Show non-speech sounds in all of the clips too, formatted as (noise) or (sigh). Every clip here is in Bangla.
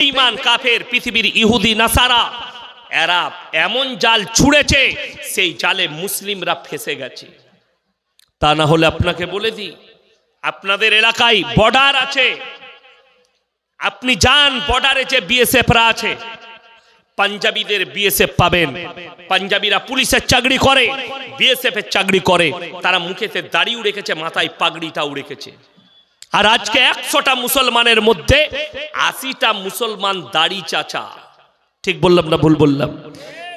বেঈমান কাফের পৃথিবীর ইহুদি, নাসারা, এরা এমন জাল ছুঁড়েছে, সেই জালে মুসলিমরা ফেসে গেছে। তা না হলে আপনাকে বলে দিই, আপনাদের এলাকায় বর্ডার আছে। আপনি যান, বর্ডারে যে বিএসএফরা আছে, পাঞ্জাবিদের বিএসএফ পাবেন। পাঞ্জাবিরা পুলিশের চাকরি করে বিএসএফ এর চাকরি করে। তারা মুখেতে দাড়িও রেখেছে, মাথায় পাগড়িটাও রেখেছে। আর আজকে একশোটা মুসলমানের মধ্যে আশিটা মুসলমান দাড়ি চাচা। ঠিক বললাম না ভুল বললাম?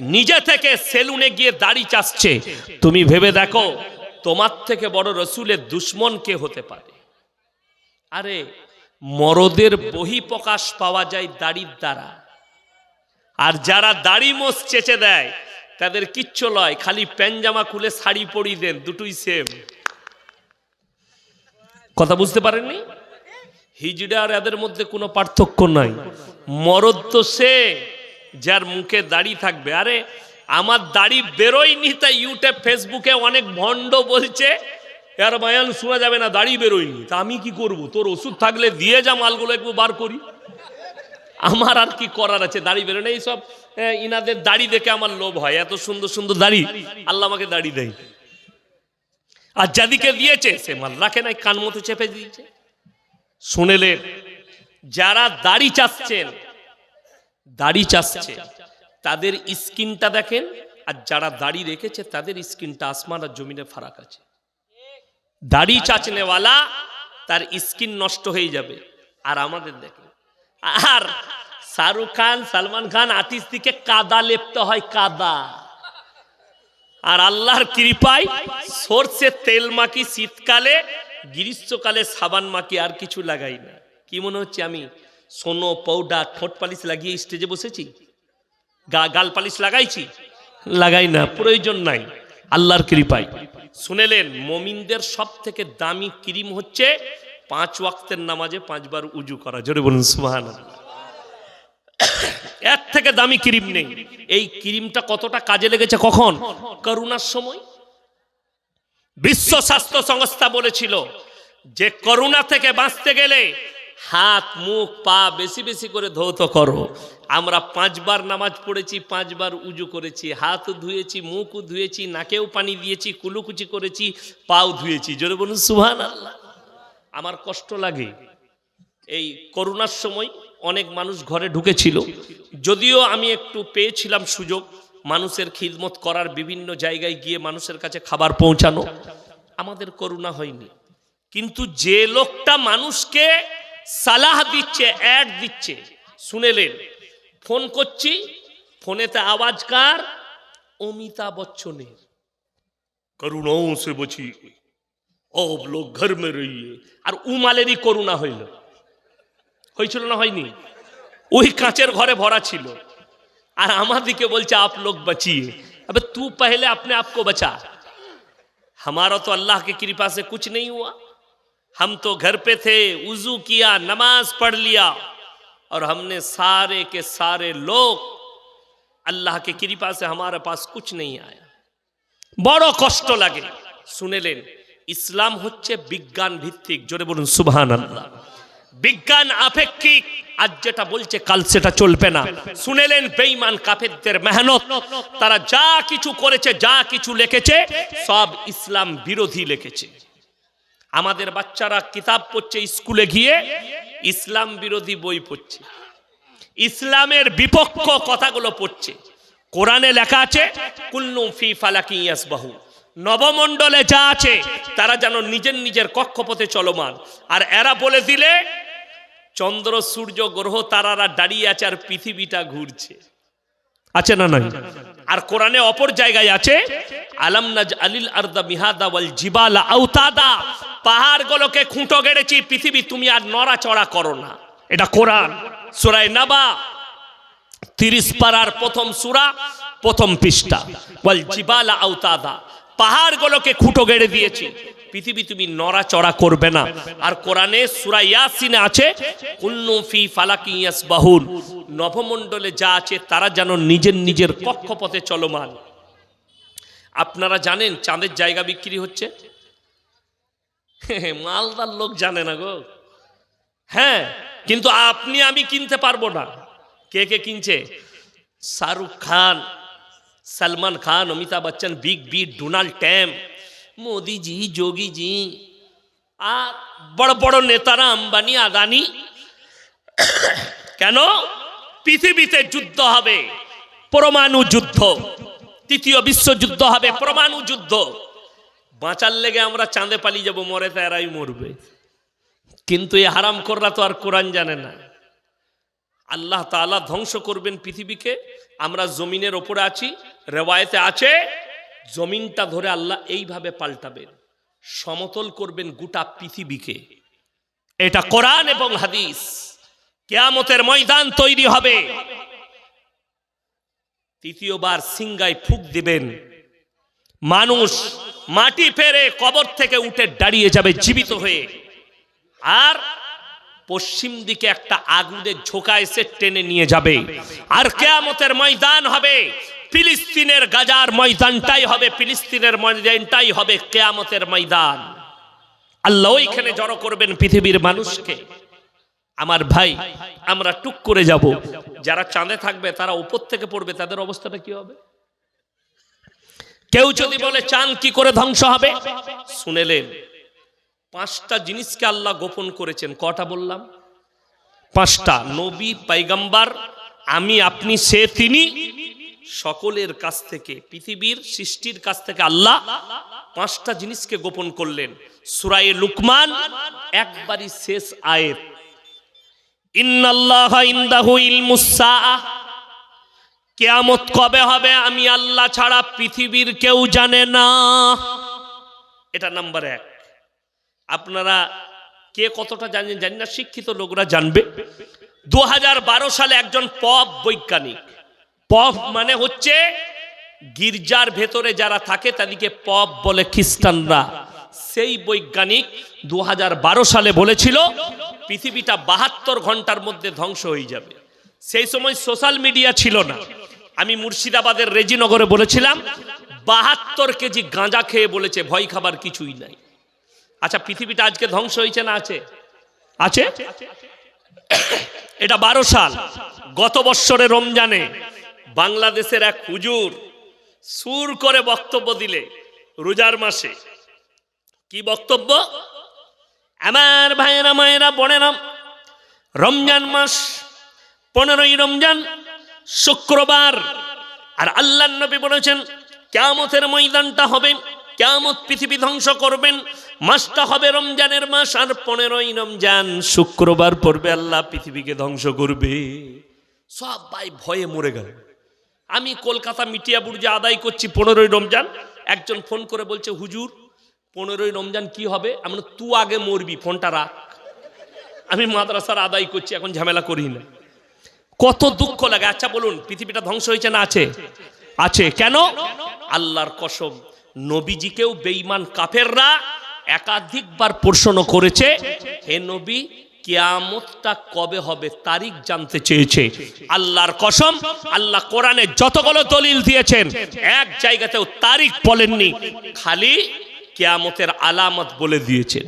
নিজে থেকে সেলুনে গিয়ে দাড়ি চাচ্ছে। তুমি ভেবে দেখো, তোমার থেকে বড় রসুলের দুশ্মন কে হতে পারে। আরে, মরদের বহি প্রকাশ পাওয়া যায় দাড়ির দ্বারা। আর যারা দাড়ি মোষ চেচে দেয়, তাদের কিচ্ছু লয়, খালি প্যানজামা খুলে শাড়ি পরিয়ে দেন, দুটোই সেম কথা বুঝতে পারেননি? হিজড়া আর এদের মধ্যে কোনো পার্থক্য নাই। মরদ তো সে যার মুখে দাড়ি থাকবে। আরে, আমার দাড়ি বেরোয়নি, তাই ইউটিউব, ফেসবুকে অনেক ভণ্ড বলছে আর বায়ান শোনা যাবে না, দাড়ি বেরোয়নি। তা আমি কি করব? তোর ওষুধ থাকলে দিয়ে যা, মালগুলো একটু বার করি। আমার আর কি করার আছে? দাড়ি বেরোয় না এইসব ইনাদের দাড়ি দেখে আমার লোভ হয়। এত সুন্দর সুন্দর দাড়ি, আল্লাহ আমাকে দাড়ি দেয়। আর যাদিকে দিয়েছে, সে মাল নাই কান মতো চেপে দিয়েছে। শুনেলেন যারা দাড়ি চাচ্ছেন, দাড়ি চাচ্ছে, তাদের স্কিনটা দেখেন, আর যারা দাড়ি রেখেছে, তাদের স্কিনটা আসমান আর জমিনে ফারাক আছে। দাড়ি চাচনেওয়ালা, তার স্কিন নষ্ট হয়ে যাবে। আর আমাদের দেখেন, আর শাহরুখ খান, সালমান খান আতিস দিকে কাদা লেপতে হয়, কাদা। আর আল্লাহর কৃপায় সর্ষের তেল মাখি শীতকালে, গ্রীষ্মকালে সাবান মাখি আর কিছু লাগাই না। কি মনে হচ্ছে আমি? সোনো পাউডার ঠোঁট পালিশ লাগিয়ে স্টেজে বসেছি? গা, গাল পালিশ লাগাইছি? লাগাই না, প্রয়োজন নাই, আল্লাহর কৃপায়। শুনেলেন, মমিনদের সব থেকে দামি ক্রিম হচ্ছে পাঁচ ওয়াক্তের নামাজে পাঁচবার উজু করা। জোরে বলুন সুহান এর থেকে দামি ক্রিম নেই। এই ক্রিমটা কতটা কাজে লেগেছে কখন? করোনার সময়? বিশ্ব স্বাস্থ্য সংস্থা বলেছিল যে করোনা থেকে বাঁচতে গেলে হাত, মুখ, পা বেশি বেশি করে ধৌত করো। আমরা পাঁচবার নামাজ পড়েছি, পাঁচবার উজু করেছি, হাত ধুয়েছি মুখও ধুয়েছি, নাকেও পানি দিয়েছি, কুলুকুচি করেছি, পাও ধুয়েছি। জোরে বলুন সুহান আল্লাহ আমার কষ্ট লাগে। এই করোনার সময় অনেক মানুষ ঘরে ঢুকেছিল। যদিও আমি একটু পেয়েছিলাম সুযোগ মানুষের খিদমত করার বিভিন্ন জায়গায় গিয়ে মানুষের কাছে খাবার পৌঁছানো। আমাদের করুণা হয়নি। কিন্তু যে লোকটা মানুষকে সালাহ দিচ্ছে অ্যাড দিচ্ছে শুনেলেন। ফোন করছি ফোনেতে আওয়াজ কার? অমিতাভ বচ্চনের। করুণাও সে বছি অব লোক ঘর মে রইয়ে। আর উমালেরই করুণা হইল। হয়েছিল না হয়নি ওই কাঁচের ঘরে ভরা ছিল আর আমাদিকে বলছে आप लोग बचिए अबे तू पहले अपने आप को बचा हमारा तो अल्लाह की कृपा से कुछ नहीं हुआ हम तो घर पे थे उजू किया नमाज पढ़ लिया और हमने सारे के सारे लोग अल्लाह की कृपा से हमारे पास कुछ नहीं आया বড় কষ্ট লাগে শুনেলেন ইসলাম হচ্ছে বিজ্ঞান ভিত্তিক জোরে বলুন সুবহান আল্লাহ বিজ্ঞান আপেক্ষিক। আজ যেটা বলছে কাল সেটা চলবে না। শুনেলেন বেঈমান কাফেরদের মেহনত। তারা যা কিছু করেছে, যা কিছু লিখেছে, সব ইসলাম বিরোধী লিখেছে। আমাদের বাচ্চারা কিতাব পড়ছে, স্কুলে গিয়ে ইসলাম বিরোধী বই পড়ছে। ইসলামের বিপক্ষ কথাগুলো পড়ছে। কোরআনে লেখা আছে কুল্লুম ফি ফালাকি ইয়াসবাহু। নবমণ্ডলে যা আছে, তারা যেন নিজের নিজের কক্ষপথে চলমান। আর এরা বলে দিলে চন্দ্র, সূর্য, গ্রহ, তারারা দাঁড়িয়ে আছে আর পৃথিবীটা ঘুরছে। আছে না নাই? আর কোরআনে অপর জায়গায় আছে, আলাম নাজ আলিল আরদা মিহাদা ওয়াল জিবালা আউতাদা। পাহাড়গুলোকে খুঁটো গেড়েছি, পৃথিবী তুমি আর নড়াচড়া করো না। এটা কোরআন। সূরায়ে নাবা, তিরিশ পারার প্রথম সুরা, প্রথম পৃষ্ঠা। বল জিবালা আউতাদা। পাহাড়গুলোকে খুঁটো গেড়ে দিয়েছি। পৃথিবী তুমি নড়াচড়া করবে না। আর কোরআনে সুরা ইয়াসিনে আছে, কুল্লু ফি ফালাকি ইয়াসবাহুন। নভমণ্ডলে যা আছে, তারা যেন নিজের নিজের কক্ষপথে চলমান। আপনারা জানেন চাঁদের জায়গা বিক্রি হচ্ছে? (laughs) মালদার লোক জানে না গো। হ্যাঁ কিন্তু আপনি, আমি কিনতে পারব না। কে কে কিনছে? Shahrukh Khan, Salman Khan, Amitabh Bachchan, big B, Donald Trump Modiji Yogiji আর বড় বড় নেতারা আম্বানি আদানি কেন পৃথিবীতে যুদ্ধ হবে পরমাণু যুদ্ধ তৃতীয় বিশ্বযুদ্ধ হবে পরমাণু যুদ্ধ বাঁচার লেগে আমরা চাঁদে পালিয়ে যাব মরে তারাই মরবে কিন্তু এই হারাম কররা তো আর কোরআন জানে না আল্লাহ তালা ধ্বংস করবেন পৃথিবীকে আমরা জমিনের ওপরে আছি রেওয়ায়তে আছে জমিনটা ধরে আল্লাহ এইভাবে পাল্টাবেন, সমতল করবেন গোটা পৃথিবীকে। এটা কোরআন এবং হাদিস। কেয়ামতের ময়দান তৈরি হবে। তৃতীয়বার সিংগায় ফুক দিবেন। মানুষ মাটি ফেরে কবর থেকে উঠে দাঁড়িয়ে যাবে জীবিত হয়ে। আর পশ্চিম দিকে একটা আগুনের ঝোঁকা এসে টেনে নিয়ে যাবে। আর কেয়ামতের ময়দান হবে। ফিলিস্তিনের গাজার ময়দানটাই হবে, ফিলিস্তিনের ময়দানটাই হবে কেয়ামতের ময়দান। আল্লাহ ওইখানে জড়ো করবেন পৃথিবীর মানুষকে। আমার ভাই, আমরা টুক করে যাব। যারা চাঁদে থাকবে, তারা উপর থেকে পড়বে, তাদের অবস্থাটা কি হবে? কেউ যদি বলে, চাঁদ কি করে ধ্বংস হবে? শুনেলেন। পাঁচটা জিনিসকে আল্লাহ গোপন করেছেন। কটা বললাম? পাঁচটা। নবী, পাইগাম্বার, আমি, আপনি, সে, তিনি সকলের কাছ থেকে, পৃথিবীর সৃষ্টির কাছ থেকে আল্লাহ পাঁচটা জিনিসকে গোপন করলেন। সুরায়ে লুকমান একবারই শেষ আয়ের কেয়ামত কবে হবে আমি আল্লাহ ছাড়া পৃথিবীর কেউ জানে না। এটা নাম্বার এক। আপনারা কে কতটা জানেন জানি না, শিক্ষিত লোকরা জানবে। দু হাজার বারো সালে একজন পপ বৈজ্ঞানিক পপ মানে হচ্ছে গির্জার ভেতরে যারা থাকে তাদেরকে পপ বলে খ্রিস্টানরা। সেই বৈজ্ঞানিক দু হাজার বারো সালে বলেছিল, পৃথিবীটা বাহাত্তর ঘণ্টার মধ্যে ধ্বংস হয়ে যাবে। সেই সময় সোশ্যাল মিডিয়া ছিল না। আমি মুর্শিদাবাদের রেজিনগরে বলেছিলাম, বাহাত্তর কেজি গাঁজা খেয়ে বলেছে, ভয় খাবার কিছুই নাই। আচ্ছা পৃথিবীটা আজকে ধ্বংস হয়েছে না আছে? আছে? এটা বারো সাল। গত বৎসরে রমজানে বাংলাদেশের এক হুজুর সুর করে বক্তব্য দিলে রোজার মাসে। কি বক্তব্য? আমার ভাইয়েরা, মায়েরা, বোনেরা, রমজান মাস, পনেরোই রমজান, শুক্রবার। আর আল্লাহ নবী বলেছেন, কেয়ামতের ময়দানটা হবে, কেয়ামত পৃথিবী ধ্বংস করবেন, মাসটা হবে রমজানের মাস, আর পনেরোই রমজান, শুক্রবার পড়বে আল্লাহ পৃথিবীকে ধ্বংস করবে। সবাই ভয়ে মরে গেল। আমি কলকাতা মিটিয়া বুর্জে আদায় করছি পনেরোই রমজান। একজন ফোন করে বলছে, হুজুর, পনেরোই রমজান কি হবে? আমরা তু আগে মরবি, ফোনটা রাখ। আমি মাদ্রাসার আদায় করছি, এখন ঝামেলা করি না। কত দুঃখ লাগে। আচ্ছা বলুন, পৃথিবীটা ধ্বংস হয়েছে না আছে? আছে। কেন? আল্লাহর কসম, নবীজিকেও বেঈমান কাফেররা একাধিকবার প্রশ্ন করেছে, হে নবী কিয়ামতটা কবে হবে তারিখ জানতে চেয়েছে। আল্লাহর কসম, আল্লাহ কোরআনে যতগুলো দলিল দিয়েছেন, এক জায়গাতেও তারিখ বলেননি, খালি কিয়ামতের আলামত বলে দিয়েছেন।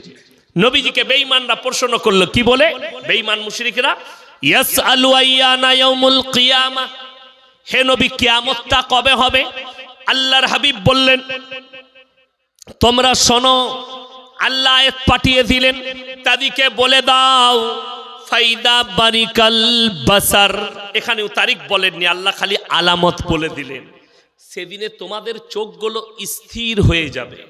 নবীজিকে বেঈমানরা প্রশ্ন করল, কি বলে? বেঈমান মুশরিকরা ইয়াস আলু আইয়ানা ইয়াউমুল কিয়ামা। হে নবী কিয়ামতটা কবে হবে? আল্লাহর হাবিব বললেন, তোমরা শোনো আল্লাহ পাঠিয়ে দিলেন তাদিকে বলে দাও, ফাইদা বারিকাল বাসার। এখানেও তারিখ বলেননি, আল্লাহ খালি আলামত বলে দিলেন। সেদিনে তোমাদের চোখগুলো স্থির হয়ে যাবে।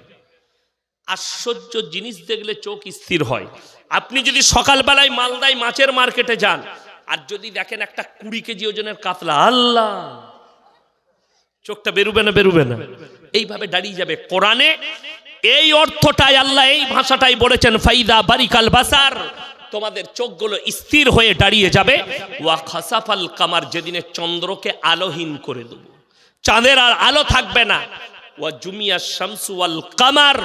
আশ্চর্য জিনিস দেখলে চোখ স্থির হয়। আপনি যদি সকালবেলায় মালদায় মাছের মার্কেটে যান, আর যদি দেখেন একটা কুড়ি কেজি ওজনের কাতলা, আল্লাহ! চোখটা বেরুবে না বেরুবে না। এইভাবে দাঁড়িয়ে যাবে। কোরআনে এই অর্থটাই আল্লাহ এই ভাষাটাই বলেছেন, ফাইদা বারিকাল বাসার। তোমাদের চোখগুলো স্থির হয়ে দাঁড়িয়ে যাবে। ওয়া খাসাফাল কামার, যেদিনে চন্দ্রকে আলোহীন করে দেবো। চাঁদের আর আলো থাকবে না। ওয়া জুমিয়া শামসু ওয়াল কামার,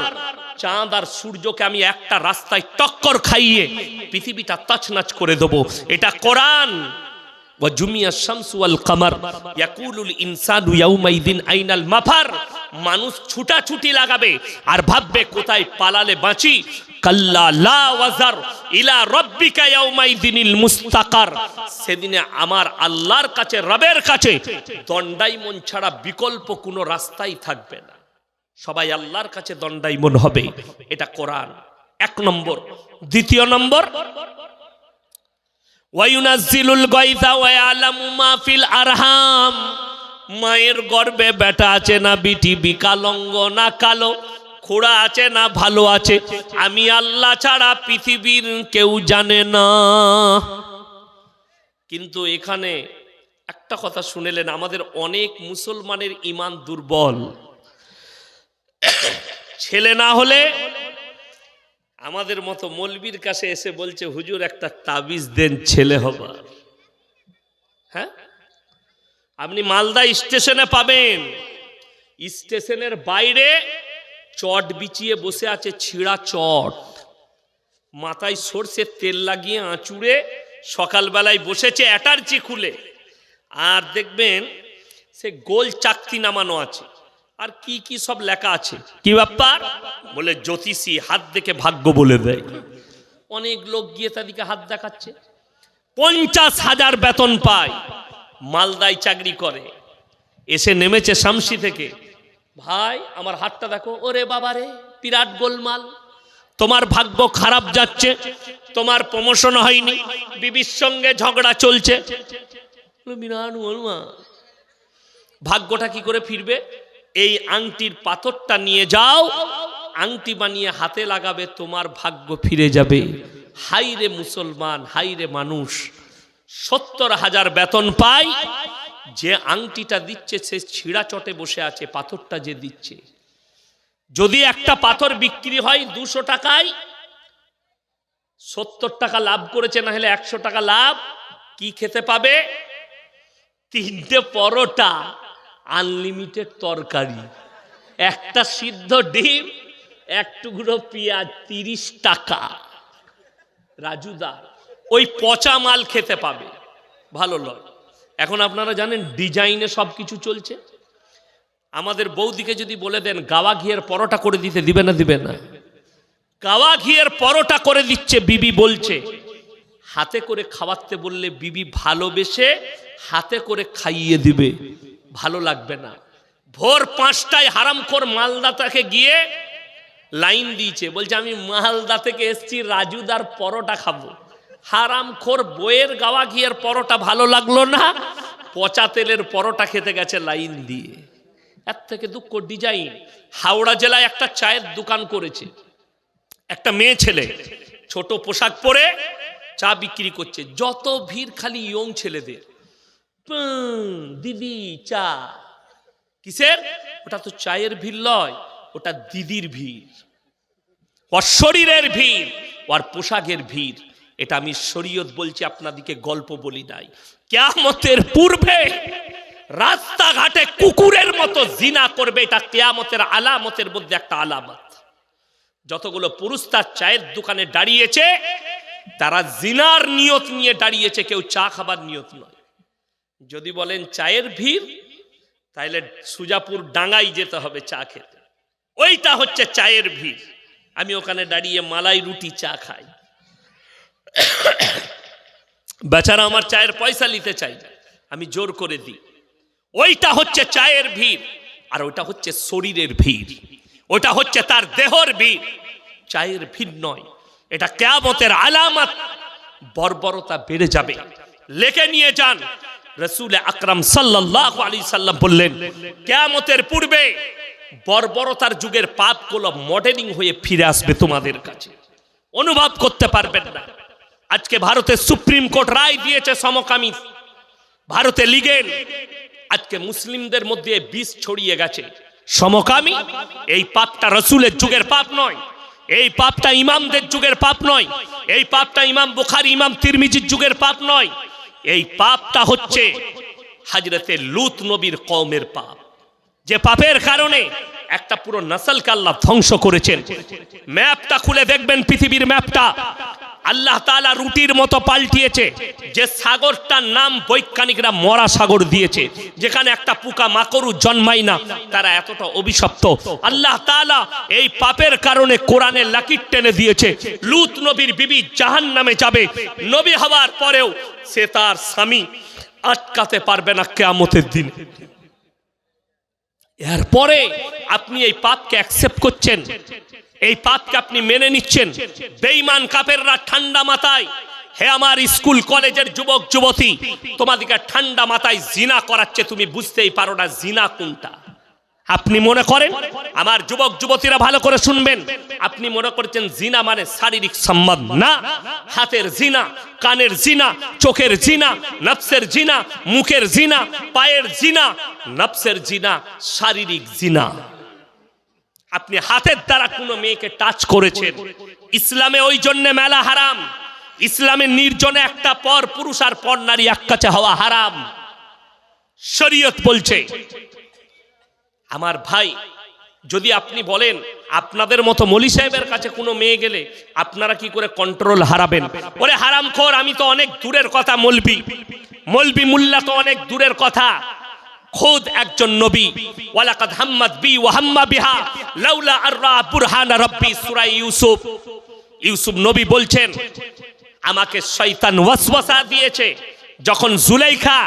চাঁদ আর সূর্যকে আমি একটা রাস্তায় টক্কর খাইয়ে পৃথিবীটা তাছনাচ করে দেবো। এটা কোরআন। ওয়া জুমিয়া শামসু ওয়াল কামার, ইয়াকুলুল ইনসানু ইয়াউমাইদিন আইনাল মাফার। মানুষ ছুটাছুটি লাগাবে আর ভাববে, কোথায় পালালে বাঁচি? সেদিনে আমার আল্লাহর কাছে, রবের কাছে দণ্ডাইমন ছাড়া বিকল্প কোনো রাস্তাই থাকবে না। সবাই কাছে দণ্ডাইমন হবে, এটা এক নম্বর। দ্বিতীয় নম্বর আরহাম। মায়ের গর্ভে বেটা আছে না বিটি বিকালঙ্গ না কালো, খোড়া আছে না ভালো আছে, আমি আল্লাহ ছাড়া পৃথিবীর কেউ জানে না। কিন্তু এখানে একটা কথা শুনেলেন, আমাদের অনেক মুসলমানের ইমান দুর্বল। ছেলে না হলে আমাদের মতো মলবির কাছে এসে বলছে, হুজুর, একটা তাবিজ দেন, ছেলে হবার। হ্যাঁ? আপনি মালদা স্টেশনে পাবেন। স্টেশনের বাইরে চট বিছিয়ে বসে আছে ছিঁড়া চট। মাথায় সর্ষের তেল লাগিয়ে আঁচুড়ে সকালবেলায় বসেছে অ্যাটার্জি খুলে। আর দেখবেন সে গোল চাকতি নামানো আছে। আর কি কি সব লেখা আছে। কি ব্যাপার? বলে জ্যোতিষী হাত দেখে ভাগ্য বলে দেয়। অনেক লোক গিয়ে তাদেরকে হাত দেখাচ্ছে। পঞ্চাশ হাজার বেতন পায়। মালদায় চাকরি করে। এসে নেমেছে শামসি থেকে। ভাই, আমার হাতটা দেখো। ওরে বাবা রে বিরাট গোলমাল। তোমার ভাগ্য খারাপ যাচ্ছে। তোমার প্রমোশন হয়নি। বিবির সঙ্গে ঝগড়া চলছে। ভাগ্যটা কি করে ফিরবে? এই আংটির পাথরটা নিয়ে যাও। আংটি বানিয়ে হাতে লাগাবে, তোমার ভাগ্য ফিরে যাবে। হাইরে মুসলমান, হাইরে মানুষ। সত্তর হাজার বেতন পায়, যে আংটিটা দিচ্ছে, সে ছিঁড়া চটে বসে আছে, পাথরটা যে দিচ্ছে। যদি একটা পাথর বিক্রি হয় দুশো টাকায়, সত্তর টাকা লাভ করেছে, না হলে একশো টাকা লাভ, কি খেতে পাবে? তিনটে পরোটা, আনলিমিটেড তরকারি, একটা সিদ্ধ ডিম, এক টুকরো পেঁয়াজ তিরিশ টাকা। রাজুদার ওই পচা মাল খেতে পাবে। ভালো লয়। এখন আপনারা জানেন ডিজাইনে সব কিছু চলছে। আমাদের বৌদিকে যদি বলে দেন, গাওয়া ঘিয়ের পরোটা করে দিতে দিবে না দিবে না? গাওয়া ঘিয়ের পরোটা করে দিচ্ছে, বিবি বলছে। হাতে করে খাওয়াতে বললে বিবি ভালোবেসে হাতে করে খাইয়ে দিবে। ভালো লাগবে না। ভোর পাঁচটায় হারামখোর মালদাতাকে গিয়ে লাইন দিয়েছে। বলছে, আমি মালদা থেকে এসছি, রাজুদার পরোটা খাব। হারামখোর বইয়ের গাওয়া ঘিয়ের পরোটা ভালো লাগল না? পচা তেলের পরোটা খেতে গেছে লাইন দিয়ে। এর থেকে দুঃখ ডিজাইন। হাওড়া জেলায় একটা চায়ের দোকান করেছে। একটা মেয়ে ছেলে, ছোট পোশাক পরে চা বিক্রি করছে। যত ভিড় খালি ইয়ং ছেলেদের। দিদি, চা। কিসের? ওটা তো চায়ের ভিড় লয়, ওটা দিদির ভিড়। ওর শরীরের ভিড়, ওর পোশাকের ভিড়। এটা আমি শরীয়ত বলছি, আপনাদিকে গল্প বলি নাই। কেয়ামতের পূর্বে রাস্তাঘাটে কুকুরের মতো জিনা করবে, এটা কেয়ামতের আলামতের মধ্যে একটা আলামত। যতগুলো পুরুষ তার চায়ের দোকানে দাঁড়িয়েছে, তারা জিনার নিয়ত নিয়ে দাঁড়িয়েছে, কেউ চা খাবার নিয়ত নয়। যদি বলেন চায়ের ভিড় তাহলে সুজাপুর ডাঙ্গাই যেতে হবে চা খেতে। ওইটা হচ্ছে চায়ের ভিড়। আমি ওখানে দাঁড়িয়ে মালাই রুটি চা খাই। বেচারা আমার চায়ের পয়সা নিতে চাই আমি জোর করে দিই। ওইটা হচ্ছে চায়ের ভিড়, আর ওইটা হচ্ছে শরীরের ভিড়। ওটা হচ্ছে তার দেহর ভিড়। চায়ের ভিড় নয়, এটা কেয়ামতের আলামত। বর্বরতা বেড়ে যাবে। লেখে নিয়ে যান। রসুল আকরাম সাল্লাহ আলী সাল্লাম বললেন, কেয়ামতের পূর্বে বর্বরতার যুগের পাপগুলো মডেলিং হয়ে ফিরে আসবে তোমাদের কাছে। অনুভব করতে পারবেন না। আজকে ভারতের সুপ্রিম কোর্ট রায় দিয়েছে সমকামী। ভারতে লিগেল। আজকে মুসলিমদের মধ্যে বিষ ছড়িয়ে গেছে। সমকামী, এই পাপটা রসুলের যুগের পাপ নয়। এই পাপটা ইমামদের যুগের পাপ নয়। এই পাপটা ইমাম বুখারি, ইমাম তিরমিজির যুগের পাপ নয়। এই পাপটা হচ্ছে হাজরতে লুত নবীর কওমের পাপ। যে পাপের কারণে একটা পুরো নসলকে আল্লাহ ধ্বংস করেছেন। ম্যাপটা খুলে দেখবেন, পৃথিবীর ম্যাপটা। আল্লাহ তাআলা রুটির মতো পাল্টিয়েছে যে সাগরটার নাম বৈজ্ঞানিকরা মরা সাগর দিয়েছে, যেখানে একটা পোকা মাকড়ু জন্মায় না, তারা এতটা অভিশপ্ত। আল্লাহ তাআলা এই পাপের কারণে কোরআনে লাকির টেনে দিয়েছে, লুত নবীর বিবি জাহান নামে যাবে, নবী হওয়ার পরেও সে তার স্বামী আটকাতে পারবে না কেয়ামতের দিনে। এরপরে আপনি এই পাপকে অ্যাকসেপ্ট করছেন। এই পাপকে আপনি মেনে নিচ্ছেন। বেইমান কাপেররা ঠান্ডা মাথায়, হে আমার স্কুল কলেজের যুবক যুবতী তোমাদেরকে ঠান্ডা মাথায় জিনা করাচ্ছে, তুমি বুঝতেই পারো না জিনা কোনটা। আপনি মনে করেন? আমার যুবক, যুবতীরা ভালো করে শুনবেন। আপনি মনে করছেন জিনা মানে শারীরিক সম্বন্ধ না। হাতের জিনা, কানের জিনা, চোখের জিনা, নফসের জিনা, মুখের জিনা, পায়ের জিনা। নফসের জিনা, শারীরিক জিনা। আপনি হাতের দ্বারা কোনো মেয়েকে টাচ করেছেন? ইসলামে ওই জন্য মেলা হারাম। ইসলামে নির্জনে একটা পর পুরুষ আর পর নারী এক কাছে হওয়া হারাম। শরীয়ত বলছে আমার ভাই, যদি আপনি বলেন আপনাদের মতো মলি সাহেবের কাছে কোনো মেয়ে গেলে আপনারা কি করে কন্ট্রোল হারাবেন? ওরে হারাম খোর আমি তো অনেক দূরের কথা, মলবি। মলবি মুল্লা তো অনেক দূরের কথা। খোদ একজন নবী। ওয়ালাকাদ হাম্মাদ বি ওয়া হাম্মা বিহা। লাউলা আররা বুরহান রাব্বি সূরা ইউসুফ। ইউসুফ নবী বলছেন, আমাকে শয়তান ওয়াসওয়াসা দিয়েছে। যখন জুলাইখা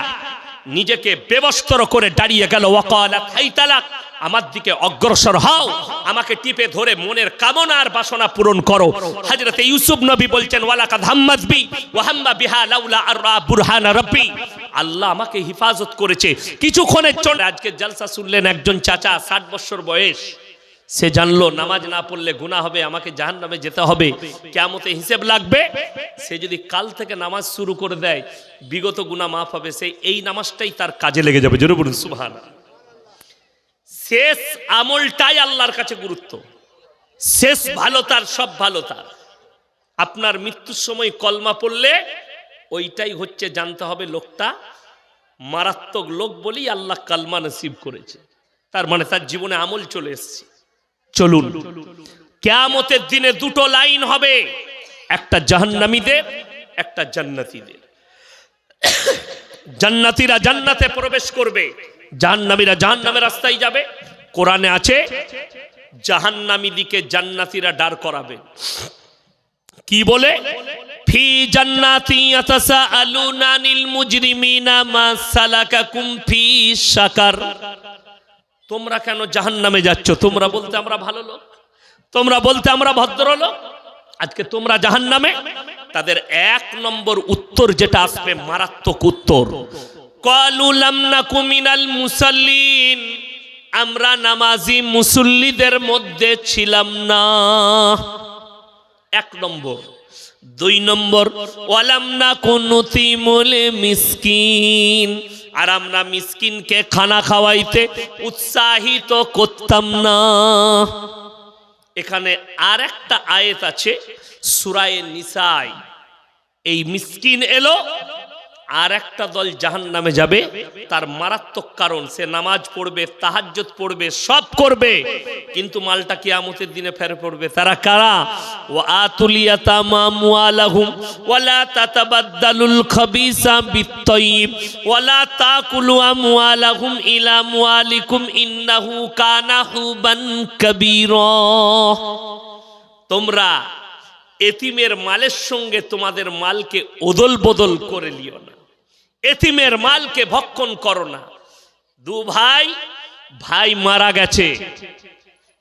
নিজেকে বেবস্তর করে দাঁড়িয়ে গেল। ওয়াকালাক হাইতালাক আমার দিকে অগ্রসর হও, আমাকে টিপে ধরে মনের কামনার আর বাসনা পূরণ করো। হাজরতে ইউসুফ নবী বলছেন, ওয়ালাকাদ হাম্মাদ বি, ওয়া হাম্মা বিহা লাউলা আররা বুরহান রাব্বি। আল্লাহ আমাকে হিফাজত করেছে। কিছুক্ষণের জন্য আজকে জলসা শুনলেন একজন চাচা, ষাট বছর বয়স। সে জানলো, নামাজ না পড়লে গুনাহ হবে, আমাকে জাহান নামে যেতে হবে। কেমতে হিসেব লাগবে, সে যদি কাল থেকে নামাজ শুরু করে দেয়, বিগত গুনাহ মাফ হবে, সে এই নামাজটাই তার কাজে লেগে যাবে। জোরে বলুন সুবহান শেষ আমলটাই আল্লাহর কাছে গুরুত্ব। শেষ ভালো তার, সব ভালো তার। আপনার মৃত্যুর সময় কলমা পড়লে, ওইটাই হচ্ছে জানতে হবে লোকটা মারাত্মক লোক বলেই আল্লাহ কালমা নসিব করেছে। তার মানে তার জীবনে আমল চলে এসছে। চলুন। কেয়ামতের দিনে দুটো লাইন হবে। একটা জাহান্নামীদের, একটা জান্নাতীদের। জান্নাতীরা জান্নাতে প্রবেশ করবে। জাহান্নামীরা জাহান্নামের রাস্তায় যাবে। কোরআনে আছে, জাহান্নামী দিকে জান্নাতীরা ডার করাবে। কি বলে? ফি জান্নাতি ইয়াতাসাআলুনা আনিল মুজরিমিনা মা সালাকাকুম ফি সাকার তোমরা কেন জাহান্নামে যাচ্ছ? তোমরা বলতে আমরা ভালো লোক। তোমরা বলতে আমরা ভদ্রলোক। আজকে তোমরা জাহান্নামে? তাদের এক নম্বর উত্তর যেটা আসবে মারাত্মক উত্তর। মুসাল্লিন। আমরা নামাজি মুসল্লিদের মধ্যে ছিলাম না। এক নম্বর। দুই নম্বর, ওয়ালাম না কোনতি মিসকিন। আর আমরা মিসকিনকে খানা খাওয়াইতে উৎসাহিত করতাম না। এখানে আর একটা আয়েত আছে, সুরায় নিসাই এই মিসকিন এলো আর একটা দল জাহান নামে যাবে, তার মারাত্মক কারণ, সে নামাজ পড়বে তাহাজ্জত পড়বে, সব করবে। কিন্তু মালটা কিয়ামতের দিনে ফেরে পড়বে। তারা কারা? ও আতুলিয়াতামা ওয়ালা ইন্নাহু তোমরা এতিমের মালের সঙ্গে তোমাদের মালকে ওদল বদল করে লিও না। এতিমের মালকে ভক্ষণ করো না। দু ভাই ভাই মারা গেছে,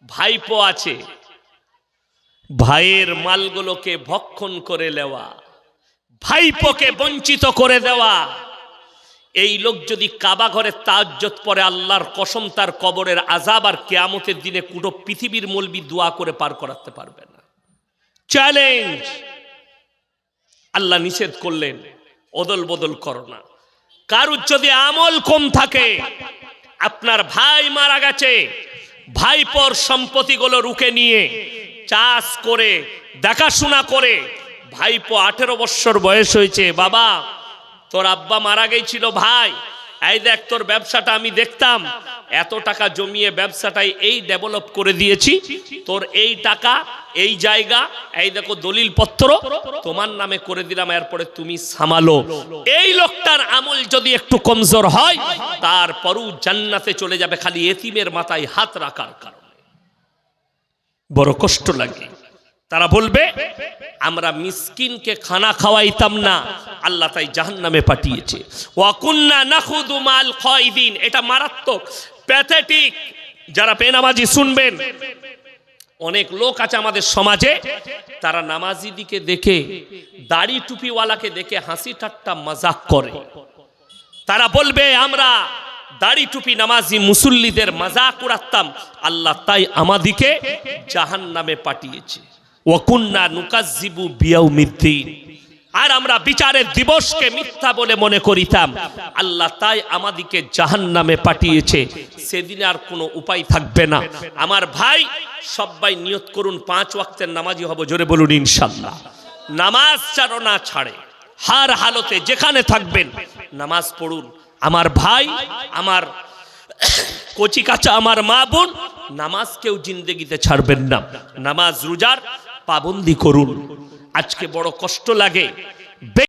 ভাইপো আছে। ভাইয়ের মালগুলোকে ভক্ষণ করে নেওয়া, ভাইপোকে বঞ্চিত করে দেওয়া। এই লোক যদি কাবা ঘরে তাজ্জত পরে আল্লাহর কসম তার কবরের আজাব আর কেয়ামতের দিনে কুটো পৃথিবীর মলবি দোয়া করে পার করাতে পারবে না। চ্যালেঞ্জ আল্লাহ নিষেধ করলেন অদল বদল করো না। কারুর যদি আমল কম থাকে, আপনার ভাই মারা গেছে, ভাইপর সম্পত্তিগুলো রুখে নিয়ে চাষ করে, দেখাশোনা করে, ভাইপো আঠেরো বৎসর বয়স হয়েছে, বাবা, তোর আব্বা মারা গেছিল ভাই এই দেখ, তোর ব্যবসাটা আমি দেখতাম। এত টাকা জমিয়ে ব্যবসাটাই এই ডেভেলপ করে দিয়েছি। তোর এই টাকা, এই জায়গা, এই দেখো দলিল পত্র তোমার নামে করে দিলাম, এরপরে তুমি সামালো। এই লোকটার আমল যদি একটু কমজোর হয়, তারপরও জান্নাতে চলে যাবে খালি এতিমের মাথায় হাত রাখার কারণে। বড় কষ্ট লাগে। তারা বলবে, আমরা মিসকিনকে খানা খাওয়াইতাম না, আল্লাহ তাই জাহান্নামে পাঠিয়েছে। ওয়াকুন্না নাখুদু খায়দিন এটা মারাত্মক, প্যাথেটিক। যারা বেনামাজি শুনবেন, অনেক লোক আছে আমাদের সমাজে, তারা নামাজি দিকে দেখে, দাড়ি টুপিওয়ালাকে দেখে হাসি ঠাট্টা মজাক করে। তারা বলবে, আমরা দাড়ি টুপি নামাজি মুসল্লিদের মজাক উড়াতাম, আল্লাহ তাই আমাদিকে জাহান নামে পাঠিয়েছে। ওয়াকুন্না নুকাজিবু বিয়াউমিদ্দিন। আর আমরা বিচারের দিবসকে মিথ্যা বলে মনে করিতাম। আল্লাহ তাই আমাদিকে জাহান নামে পাঠিয়েছে। সেদিন আর কোনো উপায় থাকবে না। আমার ভাই সবাই নিয়ত করুন, পাঁচ ওয়াক্তের নামাজি হব, জোরে বলুন ইনশাল্লাহ নামাজ চারো না ছাড়ে, হার হালতে যেখানে থাকবেন, নামাজ পড়ুন। আমার ভাই, আমার কচি কাচা, আমার মা বোন, নামাজ কেউ জিন্দগিতে ছাড়বেন না। নামাজ রোজার পাবন্দি করুন। আজকে বড় কষ্ট লাগে।